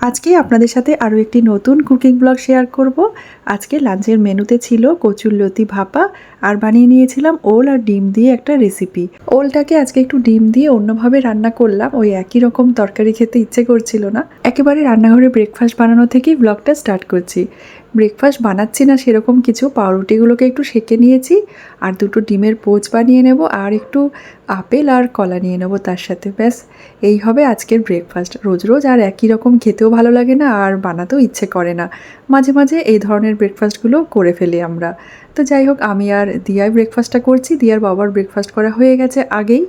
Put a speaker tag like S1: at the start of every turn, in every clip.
S1: আজকে আপনাদের সাথে আরও একটি নতুন কুকিং ব্লগ শেয়ার করব। আজকে লাঞ্চের মেনুতে ছিল কচুর লতি ভাপা আর বানিয়ে নিয়েছিলাম ওল আর ডিম দিয়ে একটা রেসিপি ওলটাকে আজকে একটু ডিম দিয়ে অন্যভাবে রান্না করলাম, ওই একই রকম তরকারি খেতে ইচ্ছে করছিল না। একেবারে রান্নাঘরে ব্রেকফাস্ট বানানো থেকেই ব্লগটা স্টার্ট করছি। ব্রেকফাস্ট বানাচ্ছি না সেরকম কিছু, পাউরুটিগুলোকে একটু সেকে নিয়েছি, আর দুটো ডিমের পোচ বানিয়ে নেব, আর একটু আপেল আর কলা নিয়ে নেব তার সাথে, ব্যাস। এই হবে আজকের ব্রেকফাস্ট রোজ রোজ আর একই রকম খেতেও ভালো লাগে না, আর বানাতেও ইচ্ছে করে না। মাঝে মাঝে এই ধরনের ব্রেকফাস্টগুলো করে ফেলি আমরা। তো যাই হোক, আমি আর দিয়ার ব্রেকফাস্টটা করছি। দিয়ার বাবার ব্রেকফাস্ট করা হয়ে গেছে আগেই।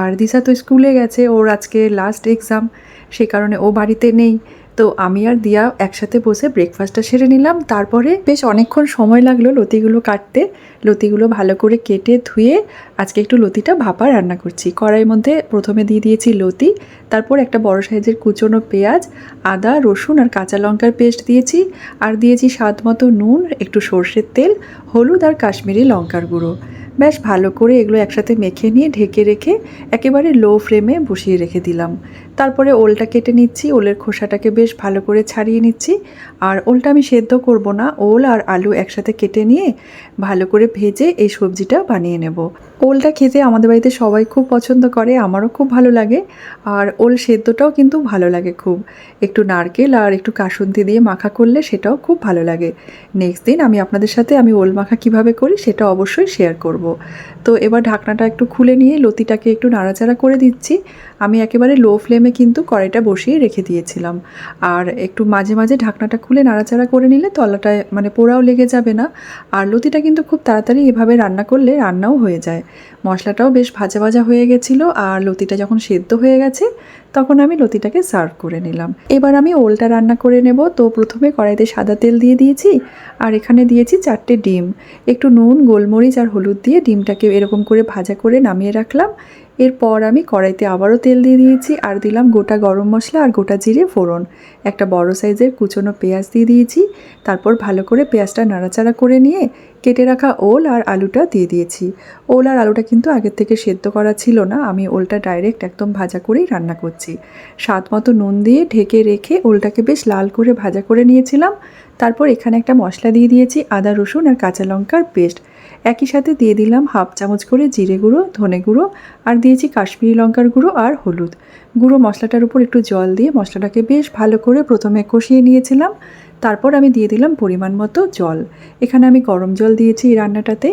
S1: আর দিশা তো স্কুলে গেছে, ওর আজকে লাস্ট এক্সাম সে কারণে ও বাড়িতে নেই। তো আমি আর দিয়া একসাথে বসে ব্রেকফাস্টটা সেরে নিলাম। তারপরে বেশ অনেকক্ষণ সময় লাগল লতিগুলো কাটতে। লতিগুলো ভালো করে কেটে ধুয়ে আজকে একটু লতিটা ভাপা রান্না করছি। কড়াইয়ের মধ্যে প্রথমে দিয়ে দিয়েছি লতি, তারপর একটা বড় সাইজের কুচনো পেঁয়াজ, আদা, রসুন আর কাঁচা লঙ্কার পেস্ট দিয়েছি। আর দিয়েছি স্বাদ মতো নুন, একটু সর্ষের তেল, হলুদ আর কাশ্মীরি লঙ্কার গুঁড়ো। বেশ ভালো করে এগুলো একসাথে মেখে নিয়ে ঢেকে রেখে একেবারে লো ফ্লেমে বসিয়ে রেখে দিলাম। তারপরে ওলটা কেটে নিচ্ছি, ওলের খোসাটাকে বেশ ভালো করে ছাড়িয়ে নিচ্ছি। আর ওলটা আমি সেদ্ধ করব না, ওল আর আলু একসাথে কেটে নিয়ে ভালো করে ভেজে এই সবজিটা বানিয়ে নেব। ওলটা খেতে আমাদের বাড়িতে সবাই খুব পছন্দ করে, আমারও খুব ভালো লাগে। আর ওল সেদ্ধটাও কিন্তু ভালো লাগে খুব। একটু নারকেল আর একটু কাসুন্দি দিয়ে মাখা করলে সেটাও খুব ভালো লাগে। নেক্সট দিন আমি আপনাদের সাথে আমি ওল মাখা কীভাবে করি সেটা অবশ্যই শেয়ার করব তো এবার ঢাকনাটা একটু খুলে নিয়ে লতিটাকে একটু নাড়াচাড়া করে দিচ্ছি। আমি একেবারে লো ফ্লেমে কিন্তু কড়াইটা বসিয়ে রেখে দিয়েছিলাম। আর একটু মাঝে মাঝে ঢাকনাটা খুলে নাড়াচাড়া করে নিলে তলাটায় মানে পোড়াও লেগে যাবে না। আর লতিটা কিন্তু খুব তাড়াতাড়ি এভাবে রান্না করলে রান্নাও হয়ে যায়। মশলাটাও বেশ ভাজা ভাজা হয়ে গেছিল আর লতিটা যখন সেদ্ধ হয়ে গেছে তখন আমি লতিটাকে সার্ভ করে নিলাম। এবার আমি ওলটা রান্না করে নেব। তো প্রথমে কড়াইতে সাদা তেল দিয়ে দিয়েছি আর এখানে দিয়েছি চারটে ডিম। একটু নুন, গোলমরিচ আর হলুদ দিয়ে ডিমটাকে এরকম করে ভাজা করে নামিয়ে রাখলাম। এরপর আমি কড়াইতে আবারও তেল দিয়ে দিয়েছি আর দিলাম গোটা গরম মশলা আর গোটা জিরে ফোড়ন। একটা বড় সাইজের কুচনো পেঁয়াজ দিয়ে দিয়েছি। তারপর ভালো করে পেঁয়াজটা নাড়াচাড়া করে নিয়ে কেটে রাখা ওল আর আলুটা দিয়ে দিয়েছি। ওল আর আলুটা কিন্তু আগের থেকে সেদ্ধ করা ছিল না। আমি ওলটা ডাইরেক্ট একদম ভাজা করেই রান্না করছি। স্বাদ মতো নুন দিয়ে ঢেকে রেখে ওলটাকে বেশ লাল করে ভাজা করে নিয়েছিলাম। তারপর এখানে একটা মশলা দিয়ে দিয়েছি, আদা রসুন আর কাঁচা লঙ্কার পেস্ট। একই সাথে দিয়ে দিলাম হাফ চামচ করে জিরে গুঁড়ো, ধনে গুঁড়ো, আর দিয়েছি কাশ্মীরি লঙ্কার গুঁড়ো আর হলুদ। গুঁড়ো মশলাটার উপর একটু জল দিয়ে মশলাটাকে বেশ ভালো করে প্রথমে কষিয়ে নিয়েছিলাম। তারপর আমি দিয়ে দিলাম পরিমাণ মতো জল। এখানে আমি গরম জল দিয়েছি এই রান্নাটাতে।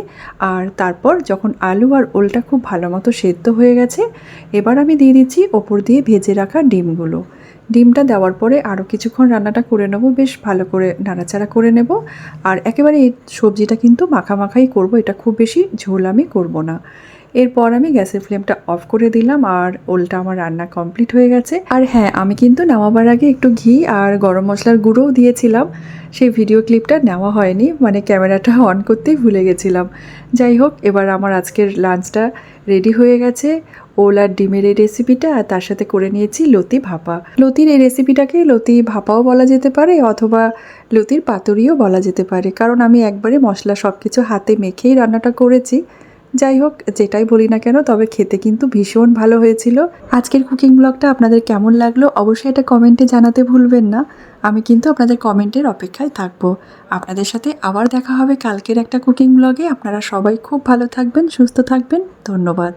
S1: আর তারপর যখন আলু আর ওলটা খুব ভালো মতো সেদ্ধ হয়ে গেছে, এবার আমি দিয়ে দিচ্ছি ওপর দিয়ে ভেজে রাখা ডিমগুলো। ডিমটা দেওয়ার পরে আরও কিছুক্ষণ রান্নাটা করে নেব, বেশ ভালো করে নাড়াচাড়া করে নেব। আর একেবারে এই সবজিটা কিন্তু মাখামাখাই করব, এটা খুব বেশি ঝোল আমি করব না। এরপর আমি গ্যাসের ফ্লেমটা অফ করে দিলাম আর ওলটা আমার রান্না কমপ্লিট হয়ে গেছে। আর হ্যাঁ আমি কিন্তু নামাবার আগে একটু ঘি আর গরম মশলার গুঁড়োও দিয়েছিলাম। সেই ভিডিও ক্লিপটা নেওয়া হয়নি মানে ক্যামেরাটা অন করতেই ভুলে গেছিলাম। যাই হোক, এবার আমার আজকের লাঞ্চটা রেডি হয়ে গেছে। ওলার ডিমের এই রেসিপিটা আর তার সাথে করে নিয়েছি লতি ভাপা। লতির এই রেসিপিটাকে লতি ভাপাও বলা যেতে পারে অথবা লতির পাতুরিও বলা যেতে পারে। কারণ আমি একবারে মশলা সব কিছু হাতে মেখেই রান্নাটা করেছি। যাই হোক, যেটাই বলি না কেন, তবে খেতে কিন্তু ভীষণ ভালো হয়েছিল। আজকের কুকিং ব্লগটা আপনাদের কেমন লাগল অবশ্যই এটা কমেন্টে জানাতে ভুলবেন না। আমি কিন্তু আপনাদের কমেন্টের অপেক্ষায় থাকব। আপনাদের সাথে আবার দেখা হবে কালকের একটা কুকিং ব্লগে আপনারা সবাই খুব ভালো থাকবেন, সুস্থ থাকবেন। ধন্যবাদ।